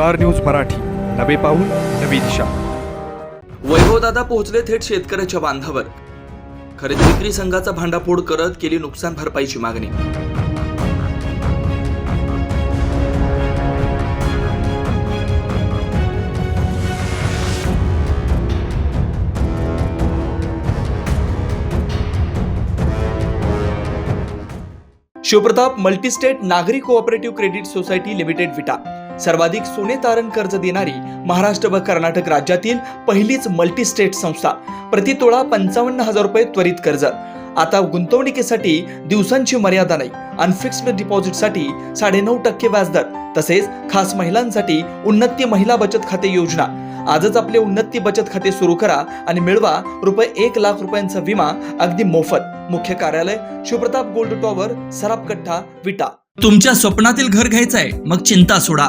Star news Marathi. नवे पाऊल नवी दिशा. वैभवदादा पोहोचले थेट शेतकऱ्याच्या बांधावर. खरेदी विक्री संघाचा भांडाफोड करत केली नुकसान भरपाईची मागणी. शिवप्रताप मल्टीस्टेट नागरी cooperative credit society limited Vita. सर्वाधिक सोने तारण कर्ज देणारी महाराष्ट्र व कर्नाटक राज्यातील पहिलीच मल्टी स्टेट संस्था प्रतितोळा पंचावन्न हजार रुपये त्वरित कर्ज. आता गुंतवणुकीसाठी दिवसांची मर्यादा नाही. अनफिक्स्ड डिपॉझिटसाठी साडेनऊ टक्के व्याजदर तसेच खास महिलांसाठी उन्नती महिला बचत खाते योजना. आजच आपले उन्नती बचत खाते सुरू करा आणि मिळवा रुपये एक लाख रुपयांचा विमा अगदी मोफत. मुख्य कार्यालय शिवप्रताप गोल्ड टॉवर सरापकट्टा विटा. तुमच्या स्वप्नातील घर घ्यायचंय मग चिंता सोडा.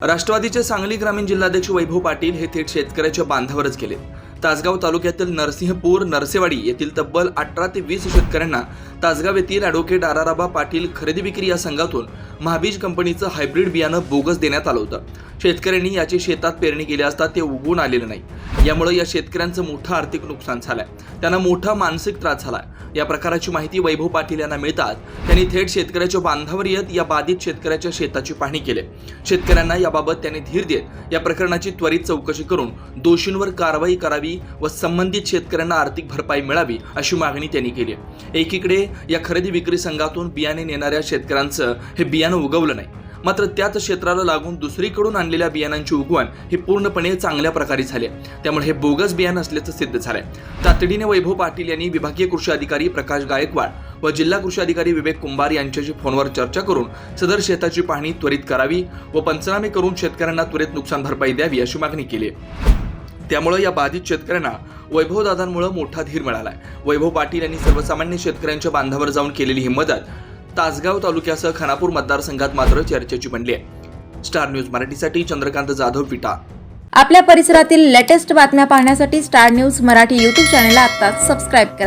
राष्ट्रवादीचे सांगली ग्रामीण जिल्हाध्यक्ष वैभव पाटील हे थेट शेतकऱ्याच्या बांधावरच गेले. तासगाव तालुक्यातील नरसिंहपूर नरसेवाडी येथील तब्बल अठरा ते वीस शेतकऱ्यांना तासगाव येथील ॲडव्होकेट आराराबा पाटील खरेदी विक्री या संघातून महाबीज कंपनीचं हायब्रिड बियाणं बोगस देण्यात आलं होतं. शेतकऱ्यांनी याची शेतात पेरणी केली असता ते उगवून आलेलं नाही. यामुळे या शेतकऱ्यांचं मोठं आर्थिक नुकसान झालंय. त्यांना मोठा मानसिक त्रास झालाय. या प्रकाराची माहिती वैभव पाटील यांना मिळतात. त्यांनी थेट शेतकऱ्याच्या बांधावर येत या बाधित शेतकऱ्याच्या शेताची पाहणी केली. शेतकऱ्यांना याबाबत त्यांनी धीर देत या प्रकरणाची त्वरित चौकशी करून दोषींवर कारवाई करावी व संबंधित शेतकऱ्यांना आर्थिक भरपाई मिळावी अशी मागणी त्यांनी केली. एकीकडे या खरेदी विक्री संघातून बियाणे नेणाऱ्या शेतकऱ्यांचं हे बियाणं उगवलं नाही. मात्र त्याच क्षेत्राला लागून दुसरीकडून आणलेल्या बियाणांची उगवण ही पूर्णपणे चांगल्या प्रकारे झाली. त्यामुळे हे बोगस बियाणं असल्याचं सिद्ध झालंय. तातडीने वैभव पाटील यांनी विभागीय कृषी अधिकारी प्रकाश गायकवाड व जिल्हा कृषी अधिकारी विवेक कुंभार यांच्याशी फोनवर चर्चा करून सदर शेताची पाहणी त्वरित करावी व पंचनामे करून शेतकऱ्यांना त्वरित नुकसान भरपाई द्यावी अशी मागणी केली. त्यामुळे या बाधित शेतकऱ्यांना वैभवदादांमुळे मोठा धीर मिळालाय. वैभव पाटील यांनी सर्वसामान्य शेतकऱ्यांच्या बांधावर जाऊन केलेली ही मदत तासगाव तालुक्यासह खानापूर मतदारसंघात मात्र चर्चेची बनली आहे. स्टार न्यूज मराठीसाठी चंद्रकांत जाधव विटा. आपल्या परिसरातील लेटेस्ट बातम्या पाहण्यासाठी स्टार न्यूज मराठी यूट्यूब चॅनलला आता सबस्क्राईब करा.